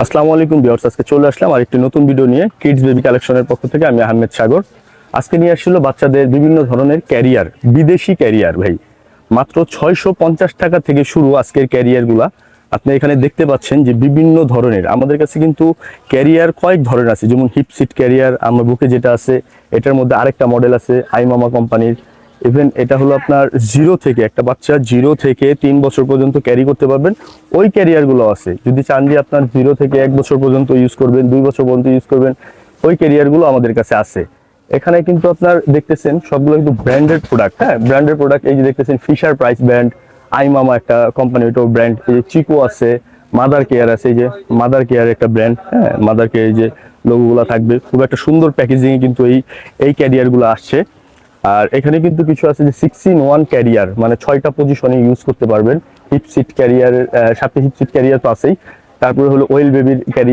আসসালামু আলাইকুম বিয়ার্স আজকে চলে আসলাম আর একটি নতুন ভিডিও নিয়ে কিডস বেবি কালেকশনের পক্ষ থেকে। আমি আহমেদ সাগর। আজকে নিয়ে আসছিল বাচ্চাদের বিভিন্ন ধরনের ক্যারিয়ার, বিদেশি ক্যারিয়ার ভাই। মাত্র ছয়শো পঞ্চাশ টাকা থেকে শুরু আজকের ক্যারিয়ারগুলা আপনি এখানে দেখতে পাচ্ছেন যে বিভিন্ন ধরনের, আমাদের কাছে কিন্তু ক্যারিয়ার কয়েক ধরনের আছে। যেমন হিপসিট ক্যারিয়ার, আমার বুকে যেটা আছে, এটার মধ্যে আরেকটা মডেল আছে আইমামা কোম্পানির। ইভেন এটা হলো আপনার জিরো থেকে একটা বাচ্চা জিরো থেকে তিন বছর পর্যন্ত ক্যারি করতে পারবেন। ওই ক্যারিয়ারগুলো আছে। যদি চান যে আপনার জিরো থেকে এক বছর পর্যন্ত ইউজ করবেন দুই বছর পর্যন্ত ইউজ করবেন ওই ক্যারিয়ারগুলো আমাদের কাছে আছে। এখানে কিন্তু আপনার দেখতেছেন সবগুলো কিন্তু ব্র্যান্ডেড প্রোডাক্ট হ্যাঁ? ব্র্যান্ডেড প্রোডাক্ট এই যে দেখতেছেন ফিশার প্রাইস ব্র্যান্ড আইমামা একটা কোম্পানি ওটাও ব্র্যান্ড এই যে চিকো আছে মাদার কেয়ার আছে এই যে মাদার কেয়ার একটা ব্র্যান্ড হ্যাঁ? মাদার কেয়ার এই যে লোগোগুলো থাকবে। খুব একটা সুন্দর প্যাকেজিং কিন্তু এই এই ক্যারিয়ারগুলো আসছে। আর এখানে কিন্তু কিছু আছে যে সিক্স ইন ওয়ান ক্যারিয়ার মানে ছয়টা পজিশনে ইউজ করতে পারবেন। হিপসিট ক্যারিয়ার সাথে হিপসিট ক্যারিয়ার তো আছেই। তারপরে হলো ওয়েল বেবির ক্যারিয়ার